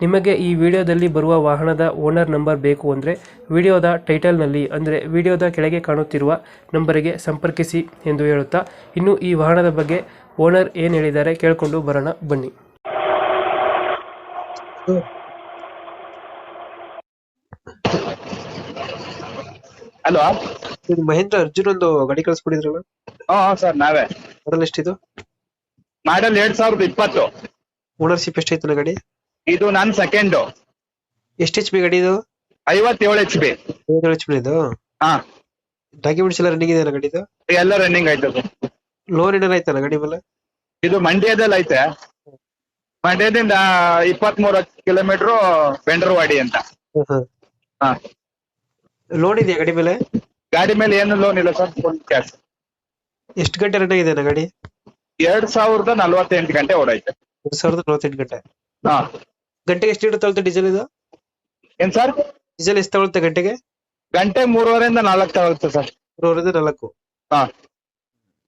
ನಿಮಗೆ ಈ ವಿಡಿಯೋದಲ್ಲಿ ಬರುವ ವಾಹನದ ಓನರ್ ನಂಬರ್ ಬೇಕು ಅಂದರೆ ವಿಡಿಯೋದ ಟೈಟಲ್ನಲ್ಲಿ ಅಂದರೆ ವಿಡಿಯೋದ ಕೆಳಗೆ ಕಾಣುತ್ತಿರುವ ನಂಬರಿಗೆ ಸಂಪರ್ಕಿಸಿ ಎಂದು ಹೇಳುತ್ತಾ ಇನ್ನು ಈ ವಾಹನದ ಬಗ್ಗೆ ಓನರ್ ಏನು ಹೇಳಿದ್ದಾರೆ ಕೇಳಿಕೊಂಡು ಬರೋಣ ಬನ್ನಿ. ಹಲೋ? ಇದು ಮಹೇಂದ್ರ ಅರ್ಜುನ್ ಒಂದು ಗಾಡಿ ಕಳಿಸ್ಬಿಟ್ಟಿದ್ರಲ್ಲ ಹಾ ಸರ್ ನಾವೇ. ಮಾಡಲ್ ಎಷ್ಟಿದು? ಮಾಡಲ್ ಎರಡ್ ಸಾವಿರದ ಇಪ್ಪತ್ತು. ಓನರ್ಶಿಪ್ ಎಷ್ಟೈತಲ್ಲ ಗಾಡಿ? ಇದು ನನ್ ಸೆಕೆಂಡ್ ಎಷ್ಟು ಎಚ್ ಪಿ ಗಾಡಿ ಇದು? ಐವತ್ತೇಳು ಎಚ್ ಬಿ ಐವತ್ತೇಳು ಎಚ್ ಪಿ ಇದು ಹಾ. ಡಾಕ್ಯುಮೆಂಟ್ಸ್ ಎಲ್ಲ ರನ್ನಿಂಗ್ ಇದೆಯಲ್ಲ ಗಾಡಿದು ಎಲ್ಲ ರನ್ನಿಂಗ್ ಆಯ್ತು ಲೋ ಲೋನ್ ಏನಾರ ಆಯ್ತಲ್ಲ ಗಾಡಿ ಮೇಲೆ? ಇದು ಮಂಡ್ಯದಲ್ಲಿ ಐತೆ. ಮಂಡ್ಯದಿಂದ ಇಪ್ಪತ್ಮೂರು ಕಿಲೋಮೀಟರ್ ಬೆಂಡ್ರವಾಡಿ ಅಂತ. ಹಾ. ಲೋನ್ ಇದೆಯಾ ಗಾಡಿ ಮೇಲೆ? ಗಾಡಿ ಮೇಲೆ ಏನು ಲೋನ್ ಇಲ್ಲ ಸರ್ ಫುಲ್ ಕ್ಯಾಶ್ ಎಷ್ಟು ಗಂಟೆ ರನ್ ಆಗಿದೆ ಗಾಡಿ? ಎರಡ್ ಸಾವಿರದ ನಲ್ವತ್ತೆಂಟು ಗಂಟೆ ಓಡೈತೆ ಎರಡ್ ಸಾವಿರದ ನಲ್ವತ್ತೆಂಟು ಗಂಟೆ. ಹಾ. ಗಂಟೆಗೆ ಎಷ್ಟು ತಗೊಳುತ್ತೆ ಡೀಸೆಲ್ ಇದು? ಏನ್ ಸರ್ ಡೀಸೆಲ್ ಎಷ್ಟು ತಗೊಳುತ್ತೆ ಗಂಟೆಗೆ? ಗಂಟೆ ಮೂರುವರೆಯಿಂದ ನಾಲ್ಕು ತಗೊಳುತ್ತೆ ಸರ್ ಮೂರುವರೆಯಿಂದ ನಾಲ್ಕು. ಹಾ.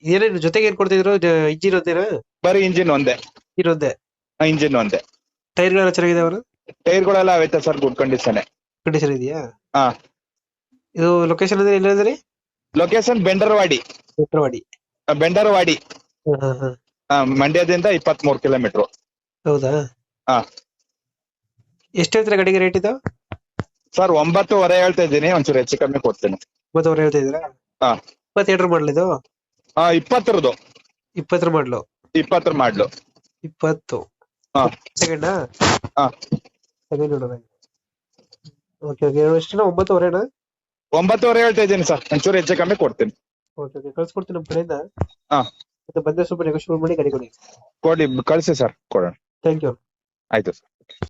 ಏನೇನು ಜೊತೆಗೆ ಏನ್ ಕೊಡ್ತಿದ್ರು ಇಂಜಿನ್ ಒಂದೇನಾ ಬರೀ ಇಂಜಿನ್ ಒಂದೇ. ಇಂಜಿನ್ ಒಂದೇ ಇಂಜಿನ್ ಒಂದೇ. ಟೈರ್ಗಳೆಲ್ಲ ಚೆನ್ನಾಗಿದೆ ಟೈರ್ ಗಳೆಲ್ಲ ಅವೈತೆ ಸರ್ ಗುಡ್ ಕಂಡೀಷನ್ ಕಂಡೀಷನ್ ಇದೆಯಾ? ಹಾ. ಇದು ಲೊಕೇಶನ್ ಅಂದ್ರೆ ಎಲ್ಲಿದ್ರಿ ಲೊಕೇಶನ್ ಬೆಂಡರ್ವಾಡಿ ಬೆಂಡರ್ವಾಡಿ ಬೆಂಡರವಾಡಿ ಮಂಡ್ಯದಿಂದ ಇಪ್ಪತ್ಮೂರು ಕಿಲೋಮೀಟರ್ ಹೌದಾ? ಹಾ. ಎಷ್ಟು ಹೇಳ್ತೀರಾ ಗಾಡಿಗೆ ರೇಟ್ ಇದು? ಸರ್ ಒಂಬತ್ತುವರೆ ಹೇಳ್ತಾ ಇದ್ದೀನಿ ಒಂಚೂರು ಹೆಚ್ಚು ಕಮ್ಮಿ ಕೊಡ್ತೀನಿ. ಇಪ್ಪತ್ತುವರೆ ಹೇಳ್ತಾ ಇದ್ದೀರಾ? ಹಾ. ಇಪ್ಪತ್ತೆರಡರ ಮಾಡಲ್ ಇದು? ಹಾ ಇಪ್ಪತ್ತರದು. ಇಪ್ಪತ್ತರ ಮಾಡಲು ಇಪ್ಪತ್ತರ ಮಾಡ್ಲು ಇಪ್ಪತ್ತು. ಹಾ. ಸೆಕೆಂಡಾ ಹಾ. ಸೆಕೆಂಡ್ ನೋಡೋಣ ಓಕೆ ಓಕೆ ಎಷ್ಟೇನಾ ಒಂಬತ್ತುವರೆನಾ? ಒಂಬತ್ತುವರೆ ಹೇಳ್ತಾ ಇದ್ದೀನಿ ಸರ್ ಒಂಚೂರು ಹೆಚ್ಚು ಕಮ್ಮಿ ಕೊಡ್ತೀನಿ. ಓಕೆ ಓಕೆ ಕಳ್ಸ್ಕೊಡ್ತೀನಿ ನಮ್ಮ ಕಡೆಯಿಂದ. ಹಾ. ಮತ್ತೆ ಬಂದ್ರೆ ಸ್ವಲ್ಪ ನೆಗೋಷಿಯೇಟ್ ಮಾಡಿ ಗಾಡಿ ಕೊಡಿ. ಕೊಡಿ ಕಳಿಸಿ ಸರ್ ಕೊಡೋಣ. ಥ್ಯಾಂಕ್ ಯು ಆಯ್ತು ಸರ್